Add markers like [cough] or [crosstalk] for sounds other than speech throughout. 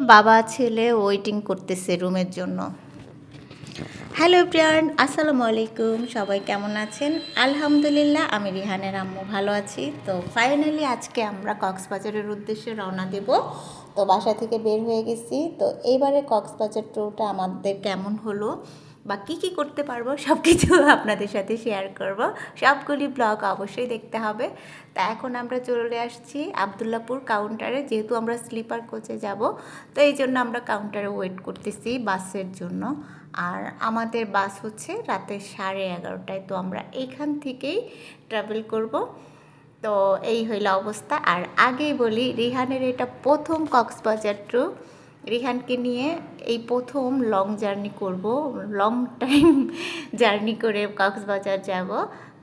বাবা, ছেলে ওয়েটিং করতেছে রুমের জন্য। হ্যালো প্রিয়ান আসসালামু আলাইকুম। সবাই কেমন আছেন? আলহামদুলিল্লাহ, আমি রিহানের আম্মু ভালো আছি। তো ফাইনালি আজকে আমরা কক্সবাজারের উদ্দেশ্যে রওনা দেব। তো বাসা থেকে বের হয়ে গেছি। তো এইবারে কক্সবাজার ট্যুরটা আমাদের কেমন হলো? বা কী কী করতে পারব সব কিছু আপনাদের সাথে শেয়ার করব। সবগুলি ব্লগ অবশ্যই দেখতে হবে। তা এখন আমরা চলে আসছি আবদুল্লাপুর কাউন্টারে যেহেতু আমরা স্লিপার কোচে যাব, তো এই জন্য আমরা কাউন্টারে ওয়েট করতেছি বাসের জন্য। আর আমাদের বাস হচ্ছে রাতে সাড়ে এগারোটায়, তো আমরা এইখান থেকেই ট্রাভেল করব। তো এই হইল অবস্থা। আর আগেই বলি, রিহানের এটা প্রথম কক্সবাজার ট্যুর রিহানকে নিয়ে এই প্রথম লং জার্নি করব লং টাইম জার্নি করে কক্সবাজার যাব।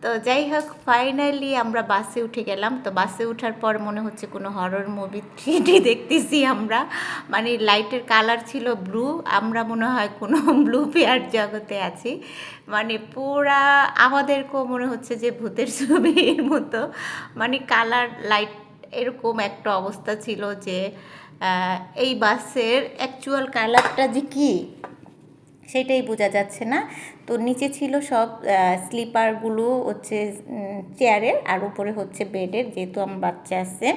তো যাই হোক ফাইনালি আমরা বাসে উঠে গেলাম। তো বাসে ওঠার পর মনে হচ্ছে কোনো হরর মুভি থ্রিডি দেখতেছি আমরা। মানে লাইটের কালার ছিল ব্লু আমরা মনে হয় কোনো [laughs] ব্লু পেয়ার জগতে আছি। মানে পুরা আমাদেরকেও মনে হচ্ছে যে ভূতের ছবির মতো। মানে কালার লাইট এরকম একটা অবস্থা ছিল যে এই বাসের অ্যাকচুয়াল কালারটা যে কী, সেটাই বোঝা যাচ্ছে না। তো নিচে ছিল সব স্লিপারগুলো হচ্ছে চেয়ারের আর উপরে হচ্ছে বেডের যেহেতু আমার বাচ্চা আছে।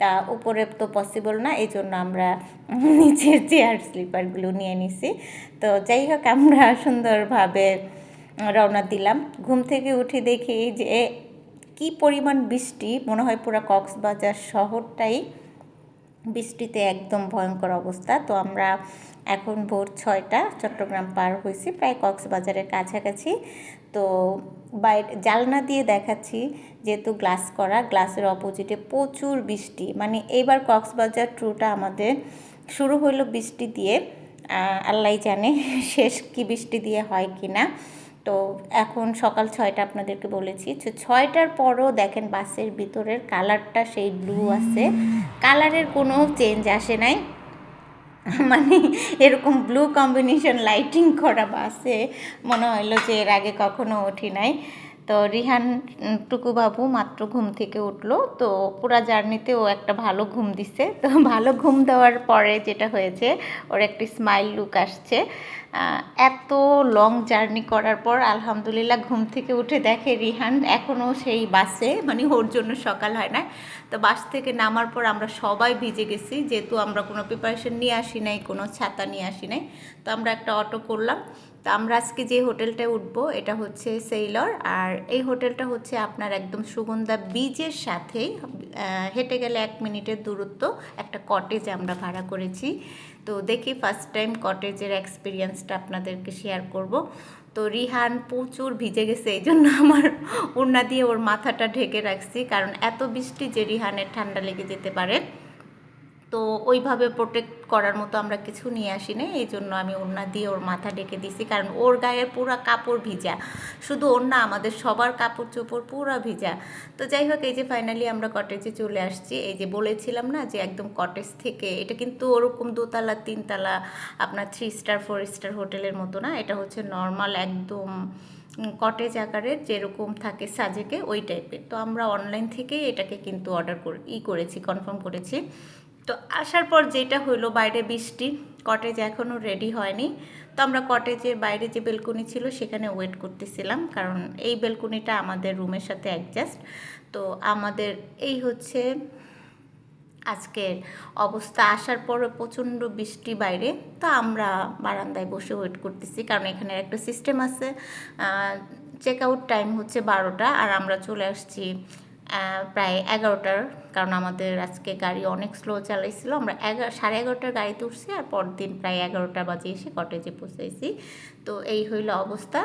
তা উপরে তো পসিবল না এই জন্য আমরা [laughs] নিচের চেয়ার স্লিপারগুলো নিয়ে নিছি। তো যাই হোক, আমরা সুন্দরভাবে রওনা দিলাম। ঘুম থেকে উঠে দেখি যে, কি পরিমাণ বৃষ্টি, মনে হয় পুরো কক্সবাজার শহরটাই বৃষ্টিতে একদম ভয়ঙ্কর অবস্থা। তো আমরা এখন ভোর ছয়টা চট্টগ্রাম পার হয়েছি, প্রায় কক্সবাজারের কাছাকাছি। তো বাইরে জালনা দিয়ে দেখাচ্ছি, যেহেতু গ্লাস করা, গ্লাসের অপোজিটে প্রচুর বৃষ্টি। মানে এইবার কক্সবাজার ট্যুরটা আমাদের শুরু হলো বৃষ্টি দিয়ে। আল্লাহ জানে [laughs] শেষ কি বৃষ্টি দিয়ে হয় কি না তো এখন সকাল ছয়টা আপনাদেরকে বলেছি। তো ছয়টার পরও দেখেন বাসের ভিতরের কালারটা সেই ব্লু আছে। কালারের কোনো চেঞ্জ আসে নাই। মানে এরকম ব্লু কম্বিনেশন লাইটিং করা বাসে মনে হলো যে এর আগে কখনো ওঠি নাই। তো রিহান টুকু বাবু মাত্র ঘুম থেকে উঠল, তো পুরা জার্নিতে ও একটা ভালো ঘুম দিছে। তো [laughs] ভালো ঘুম দেওয়ার পরে যেটা হয়েছে, ওর একটি স্মাইল লুক আসছে। এত লং জার্নি করার পর আলহামদুলিল্লাহ ঘুম থেকে উঠে দেখে রিহান এখনও সেই বাসে মানে ওর জন্য সকাল হয় না। তো বাস থেকে নামার পর আমরা সবাই ভিজে গেছি, যেহেতু আমরা কোনো প্রিপারেশন নিয়ে আসি নাই, কোনো ছাতা নিয়ে আসি নাই। তো আমরা একটা অটো করলাম তো আমরা আজকে যে হোটেলটায় উঠব, এটা হচ্ছে সেইলর আর এই হোটেলটা হচ্ছে আপনার একদম সুগন্ধা বীজের সাথেই হেঁটে গেলে এক মিনিটের দূরত্ব, একটা কটেজ আমরা ভাড়া করেছি। তো দেখি ফার্স্ট টাইম কটেজের এক্সপিরিয়েন্সটা আপনাদেরকে শেয়ার করব। তো রিহান প্রচুর ভিজে গেছে, এই জন্য আমার ওড়না দিয়ে ওর মাথাটা ঢেকে রাখছি, কারণ এত বৃষ্টি যে রিহানের ঠান্ডা লেগে যেতে পারে। তো ওইভাবে প্রোটেক্ট করার মতো আমরা কিছু নিয়ে আসি না এই জন্য আমি ওড়না দিয়ে ওর মাথা ডেকে দিছি। কারণ ওর গায়ের পুরো কাপড় ভিজা। শুধু ওড়না আমাদের সবার কাপড় চোপড় পুরো ভিজা। তো যাই হোক, এই যে ফাইনালি আমরা কটেজে চলে আসছি। এই যে বলেছিলাম না যে একদম কটেজ থেকে, এটা কিন্তু ওরকম দোতলা, তিনতলা, আপনার থ্রি স্টার ফোর স্টার হোটেলের মতো না। এটা হচ্ছে নর্মাল একদম কটেজ আকারের যেরকম থাকে সাজেকে ওই টাইপের তো আমরা অনলাইন থেকেই এটাকে কিন্তু অর্ডার করে, ই করেছি কনফার্ম করেছি। তো আসার পর যেটা হলো বাইরে বৃষ্টি কটেজ এখনও রেডি হয়নি। তো আমরা কটেজের বাইরে যে বেলকনি ছিল সেখানে ওয়েট করতেছিলাম, কারণ এই বেলকনিটা আমাদের রুমের সাথে অ্যাডজাস্ট তো আমাদের এই হচ্ছে আজকের অবস্থা। আসার পরে প্রচণ্ড বৃষ্টি বাইরে, তো আমরা বারান্দায় বসে ওয়েট করতেছি, কারণ এখানে একটা সিস্টেম আছে। চেক আউট টাইম হচ্ছে বারোটা, আর আমরা চলে আসছি প্রায় এগারোটার, কারণ আমাদের আজকে গাড়ি অনেক স্লো চালাইছিল। আমরা এগারো সাড়ে এগারোটার গাড়িতে উঠছি আর পরদিন প্রায় এগারোটা বাজে এসে কটেজে পৌঁছাইছি। তো এই হইল অবস্থা।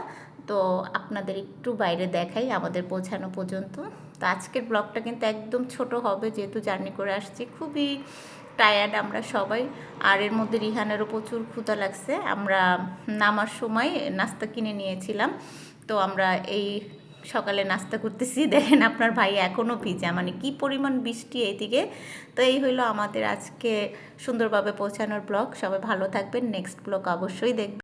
তো আপনাদের একটু বাইরে দেখাই আমাদের পৌঁছানো পর্যন্ত। তো আজকের ব্লগটা কিন্তু একদম ছোট হবে, যেহেতু জার্নি করে আসছি। খুবই টায়ার্ড আমরা সবাই। আর এর মধ্যে রিহানেরও প্রচুর ক্ষুধা লাগছে। আমরা নামার সময় নাস্তা কিনে নিয়েছিলাম। তো আমরা এই সকালে নাস্তা করতেছি। [laughs] দেখেন আপনার ভাই এখনও ভিজা। মানে কি পরিমাণ বৃষ্টি এইদিকে। তো এই হইল আমাদের আজকে সুন্দরভাবে পৌঁছানোর ব্লগ। সবাই ভালো থাকবেন। নেক্সট ব্লগ অবশ্যই দেখবেন।